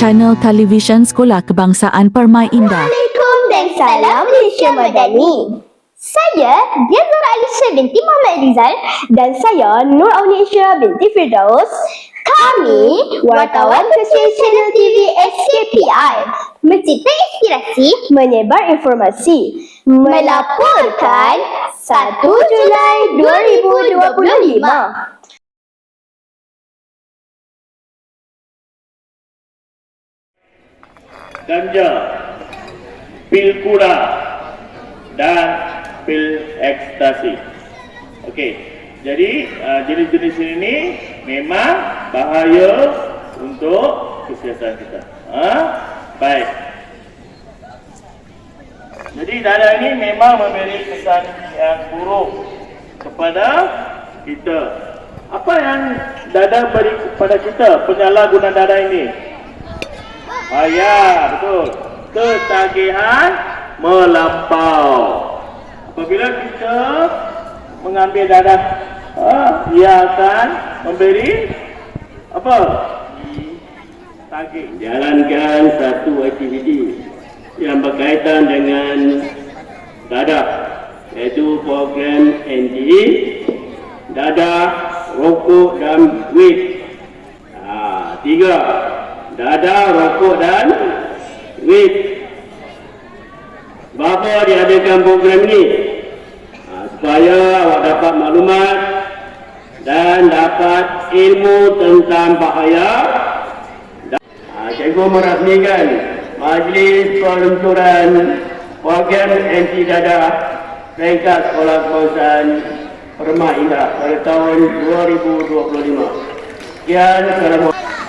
channel televisyen Sekolah Kebangsaan Permai Indah. Assalamualaikum dan salam Malaysia Madani. Saya Dia Zara Alisha binti Muhammad Rizal dan saya Nur Aunisha binti Firdaus. Kami wartawan kecil channel TV SKPI mencipta inspirasi, menyebar informasi, melaporkan 1 Julai 2025. Ganja, pil kuda dan pil ekstasi. Okey. Jadi uh, jenis-jenis ini memang bahaya untuk kesihatan kita. Ha? Baik. Jadi dada ini memang memberi kesan yang buruk kepada kita. Apa yang dada beri kepada kita penyalahguna dada ini? Ah ya, betul. Ketagihan melampau. Apabila kita mengambil darah, ah, ia akan memberi apa? Tagih. jalankan satu aktiviti yang berkaitan dengan dadah iaitu program NDE dadah, rokok dan weed ha, tiga dadah, rokok dan weed Bapa diadakan program ini ha, supaya awak dapat maklumat dan dapat ilmu tentang bahaya Ha, Cikgu merasmikan Majlis Peluncuran Program Anti Dadah Peringkat Sekolah Kebangsaan Permai Indah pada tahun 2025. Sekian, Assalamualaikum.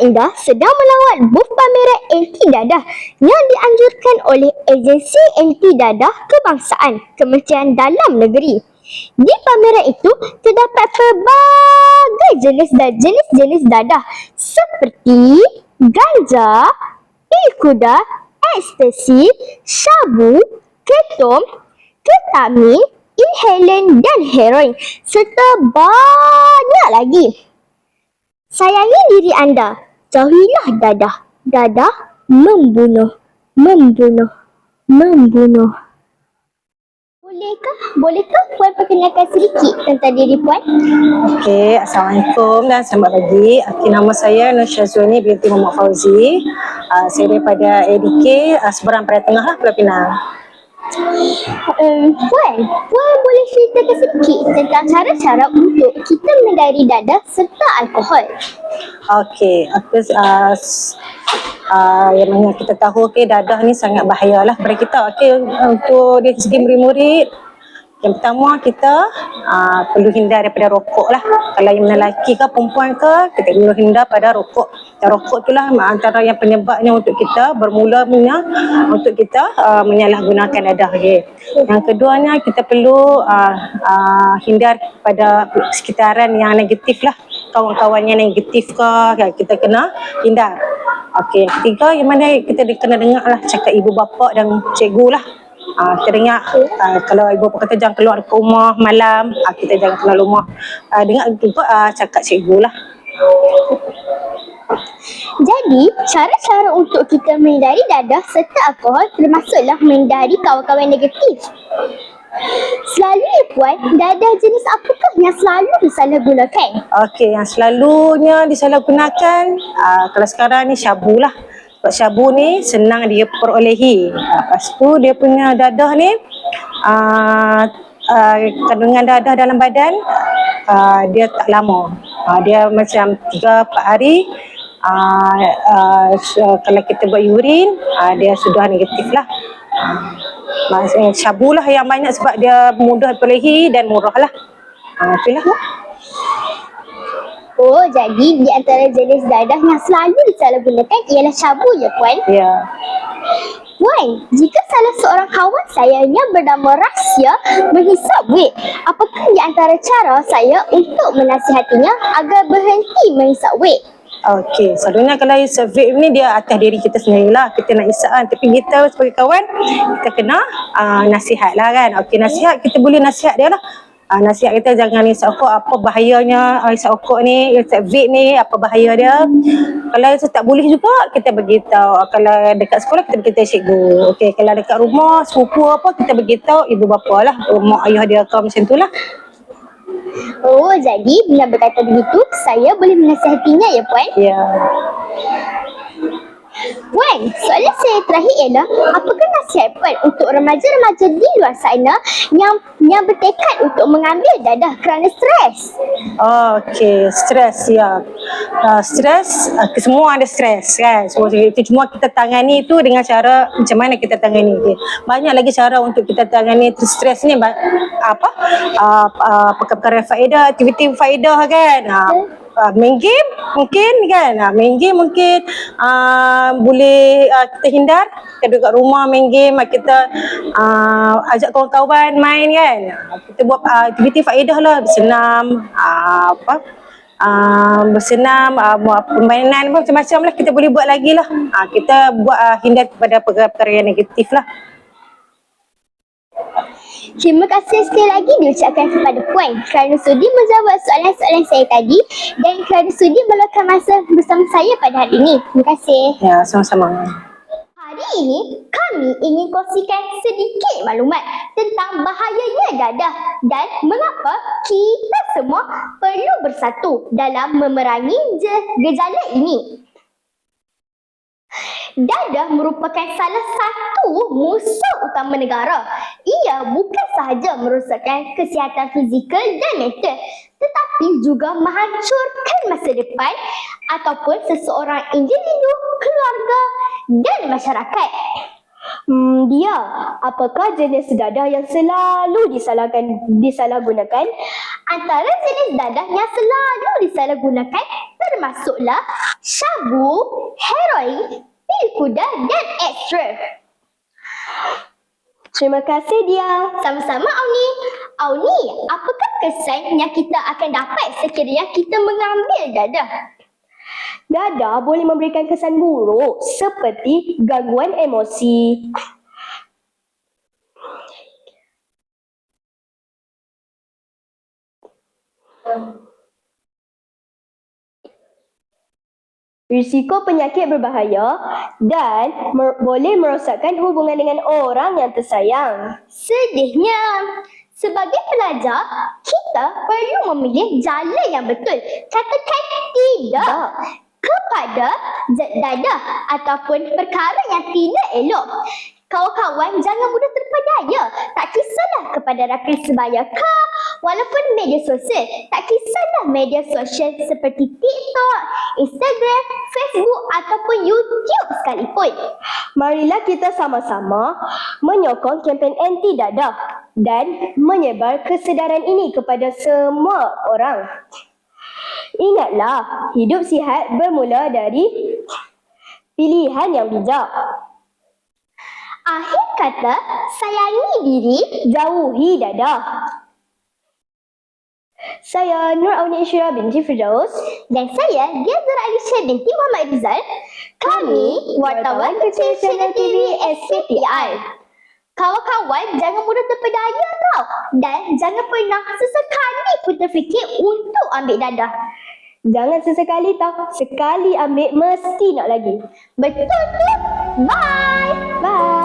Indah sedang melawat booth pameran anti dadah yang dianjurkan oleh Agensi Anti Dadah Kebangsaan Kementerian Dalam Negeri. Di pameran itu terdapat pelbagai jenis dan jenis-jenis dadah seperti ganja, pil kuda, ekstasi, sabu, ketom, ketamin, inhalen dan heroin serta banyak lagi. Sayangi diri anda. Jauhilah dadah. Dadah membunuh. Membunuh. Membunuh. Bolehkah? Bolehkah Puan perkenalkan sedikit tentang diri Puan? Okey, Assalamualaikum dan selamat pagi. Okay, nama saya Nur Syazwani binti Muhammad Fauzi. Uh, saya daripada ADK, uh, Seberang Peraya Tengah lah, Pulau Pinang. Um, Puan, Puan boleh ceritakan sedikit tentang cara-cara untuk kita mengendari dadah serta alkohol? Okey, aku uh, uh, yang mana kita tahu okey dadah ni sangat bahaya lah kepada kita. Okey, untuk dari segi murid-murid Yang pertama kita uh, perlu hindar daripada rokok lah. Kalau yang lelaki ke perempuan ke, kita perlu hindar pada rokok. Dan rokok itulah antara yang penyebabnya untuk kita bermulanya untuk kita uh, menyalahgunakan dadah. Okay. Yang keduanya kita perlu uh, uh, hindar pada sekitaran yang negatif lah. Kawan-kawan yang negatif ke, kan, kita kena hindar. Okey, ketiga yang mana kita kena dengar lah cakap ibu bapa dan cikgu lah. Ah, kita dengar ah, kalau ibu bapa kata jangan keluar ke rumah malam, ah, kita jangan keluar rumah. Ah, dengar juga ah, cakap cikgu lah. Jadi, cara-cara untuk kita menghindari dadah serta alkohol termasuklah menghindari kawan-kawan negatif. Selalunya puan, dadah jenis apakah yang selalu disalahgunakan? Okey, yang selalunya disalahgunakan ah, kalau sekarang ni syabu lah. Sebab syabu ni senang dia perolehi. Ah, lepas tu dia punya dadah ni ah, ah, kandungan dadah dalam badan ah, dia tak lama. Ah, dia macam 3-4 hari ah, so, kalau kita buat urin ah, dia sudah negatif lah. Maksudnya syabu lah yang banyak sebab dia mudah perolehi dan murah lah. Ah, itulah. Oh, jadi di antara jenis dadah yang selalu disalahgunakan ialah syabu ya puan? Ya. Puan, jika salah seorang kawan saya yang bernama Rasya menghisap wek, apakah di antara cara saya untuk menasihatinya agar berhenti menghisap wek? Okey, selalunya kalau isap vape ni dia atas diri kita sendirilah. Kita nak isap kan. Tapi kita sebagai kawan, kita kena uh, nasihat lah kan. Okey, nasihat kita boleh nasihat dia lah. Uh, nasihat kita jangan isap rokok, apa bahayanya uh, isap rokok ni, isap vape ni, apa bahaya dia. Kalau itu tak boleh juga, kita beritahu. Kalau dekat sekolah, kita beritahu cikgu. Okey, kalau dekat rumah, sepupu apa, kita beritahu ibu bapa lah. Mak ayah dia ke macam tu lah. Oh, jadi bila berkata begitu, saya boleh menasihatinya ya puan? Ya. Puan, soalan saya terakhir ialah apakah nasihat puan untuk remaja-remaja di luar sana yang yang bertekad untuk mengambil dadah kerana stres? Oh, okey, stres ya. Uh, stres, uh, semua ada stres kan. So, itu cuma kita tangani itu dengan cara macam mana kita tangani. Okay. Banyak lagi cara untuk kita tangani stres ni apa? Uh, uh, perkara-perkara faedah, aktiviti faedah kan. Uh, uh, main game mungkin kan? Uh, main game mungkin. Uh, boleh uh, kita hindar. Kita duduk kat rumah main game kita uh, ajak kawan-kawan main kan? Kita buat uh, aktiviti faedah lah. Bersenam uh, apa? Uh, bersenam uh, permainan macam-macam lah. Kita boleh buat lagi lah. Uh, kita buat uh, hindar kepada perkara-perkara yang negatif lah Terima kasih sekali lagi diucapkan kepada Puan kerana sudi menjawab soalan-soalan saya tadi dan kerana sudi meluangkan masa bersama saya pada hari ini. Terima kasih. ya sama-sama Hari ini kami ingin kongsikan sedikit maklumat tentang bahayanya dadah dan mengapa kita semua perlu bersatu dalam memerangi gejala ini. Dadah merupakan salah satu musuh utama negara. Ia bukan sahaja merosakkan kesihatan fizikal dan mental tetapi juga menghancurkan masa depan ataupun seseorang individu, keluarga dan masyarakat. Hmm, dia, apakah jenis dadah yang selalu disalahkan, disalahgunakan? Antara jenis dadah yang selalu disalahgunakan termasuklah syabu, heroin, pil kuda dan ekstrak. Terima kasih dia. Sama-sama Auni. Auni, apakah kesan yang kita akan dapat sekiranya kita mengambil dadah? Dadah boleh memberikan kesan buruk seperti gangguan emosi. Risiko penyakit berbahaya dan mer- boleh merosakkan hubungan dengan orang yang tersayang. Sedihnya, sebagai pelajar, kita perlu memilih jalan yang betul. Katakan tidak kepada dadah ataupun perkara yang tidak elok. Kawan-kawan jangan mudah terpedaya. Tak kisahlah kepada rakan sebaya ke walaupun media sosial. Tak kisahlah media sosial seperti TikTok, Instagram, Facebook ataupun YouTube sekalipun. Marilah kita sama-sama menyokong kempen anti dadah. dan menyebar kesedaran ini kepada semua orang. Ingatlah, hidup sihat bermula dari pilihan yang bijak. Akhir kata, sayangi diri, jauhi dadah. Saya Nur Auni Isyura binti Firdaus dan saya Dia Zara Alisha binti Muhammad Rizal. Kami wartawan kecil channel TV SKPI. Kawan-kawan jangan mudah terpedaya tau dan jangan pernah sesekali pun terfikir untuk ambil dadah. Jangan sesekali tau, sekali ambil mesti nak lagi. Betul tu? Bye! Bye!